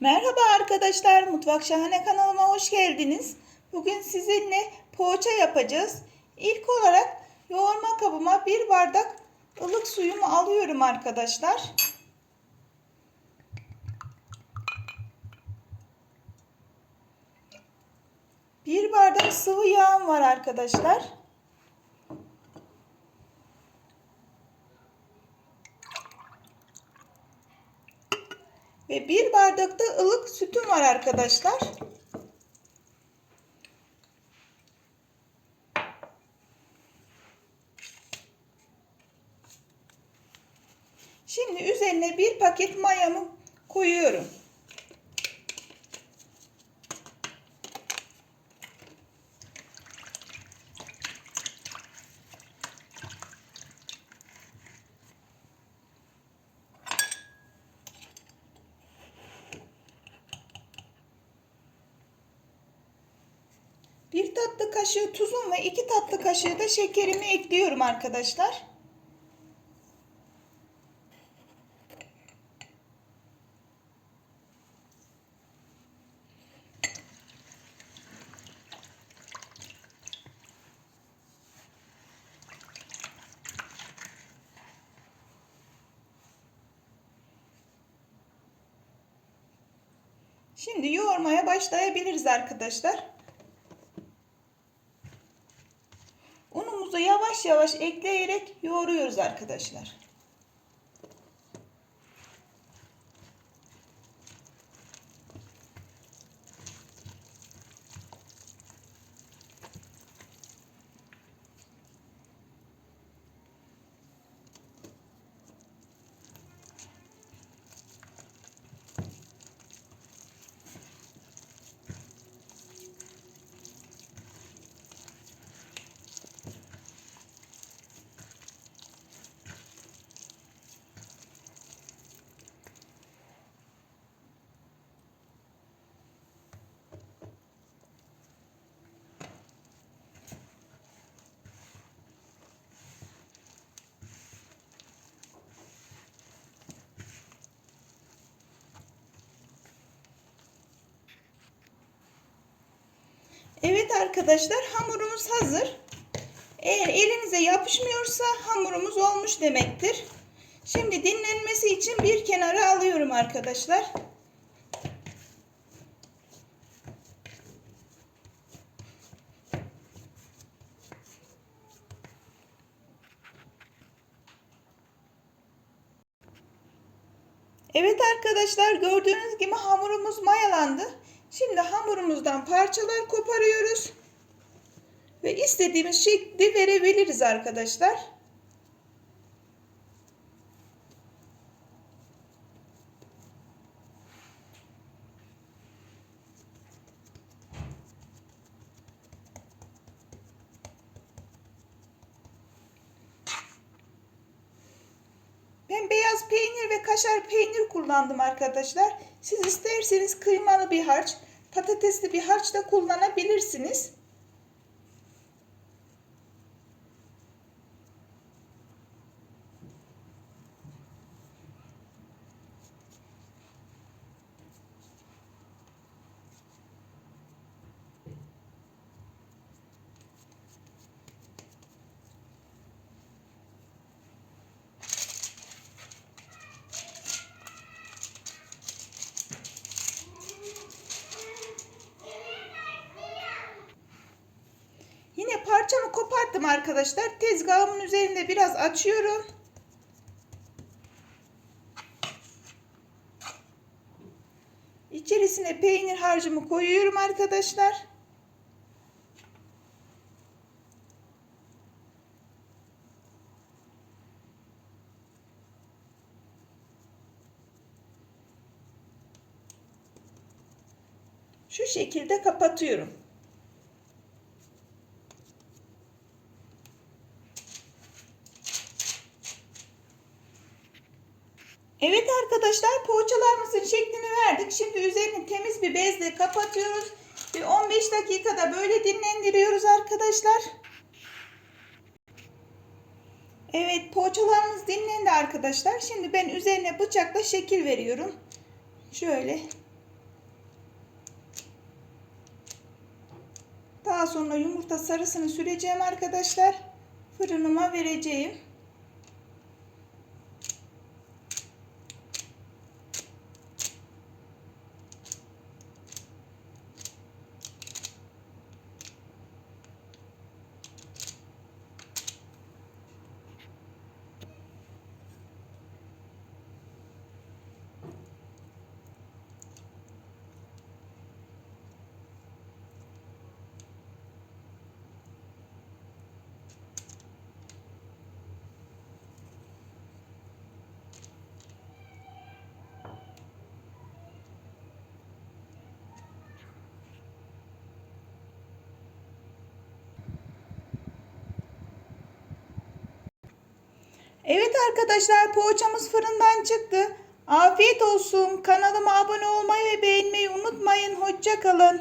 Merhaba arkadaşlar, Mutfak Şahane kanalıma hoş geldiniz. Bugün sizinle poğaça yapacağız. İlk olarak yoğurma kabıma bir bardak ılık suyumu alıyorum arkadaşlar. Bir bardak sıvı yağım var arkadaşlar. Ve bir bardak da ılık sütüm var arkadaşlar. Şimdi üzerine bir paket mayamı koyuyorum. Bir tatlı kaşığı tuzum ve iki tatlı kaşığı da şekerimi ekliyorum arkadaşlar. Şimdi yoğurmaya başlayabiliriz arkadaşlar. Yavaş yavaş ekleyerek yoğuruyoruz arkadaşlar. Evet arkadaşlar hamurumuz hazır. Eğer elinize yapışmıyorsa hamurumuz olmuş demektir. Şimdi dinlenmesi için bir kenara alıyorum arkadaşlar. Evet arkadaşlar gördüğünüz gibi hamurumuz mayalandı. Şimdi hamurumuzdan parçalar koparıyoruz. Ve istediğimiz şekli verebiliriz arkadaşlar. Ben beyaz peynir ve kaşar peynir kullandım arkadaşlar. Siz isterseniz kıymalı bir harç, patatesli bir harç da kullanabilirsiniz. Koparttım arkadaşlar. Tezgahımın üzerinde biraz açıyorum. İçerisine peynir harcımı koyuyorum arkadaşlar. Şu şekilde kapatıyorum. Evet arkadaşlar poğaçalarımızın şeklini verdik. Şimdi üzerini temiz bir bezle kapatıyoruz. Bir 15 dakikada böyle dinlendiriyoruz arkadaşlar. Evet poğaçalarımız dinlendi arkadaşlar. Şimdi ben üzerine bıçakla şekil veriyorum. Şöyle. Daha sonra yumurta sarısını süreceğim arkadaşlar. Fırınıma vereceğim. Evet arkadaşlar poğaçamız fırından çıktı. Afiyet olsun. Kanalıma abone olmayı ve beğenmeyi unutmayın. Hoşça kalın.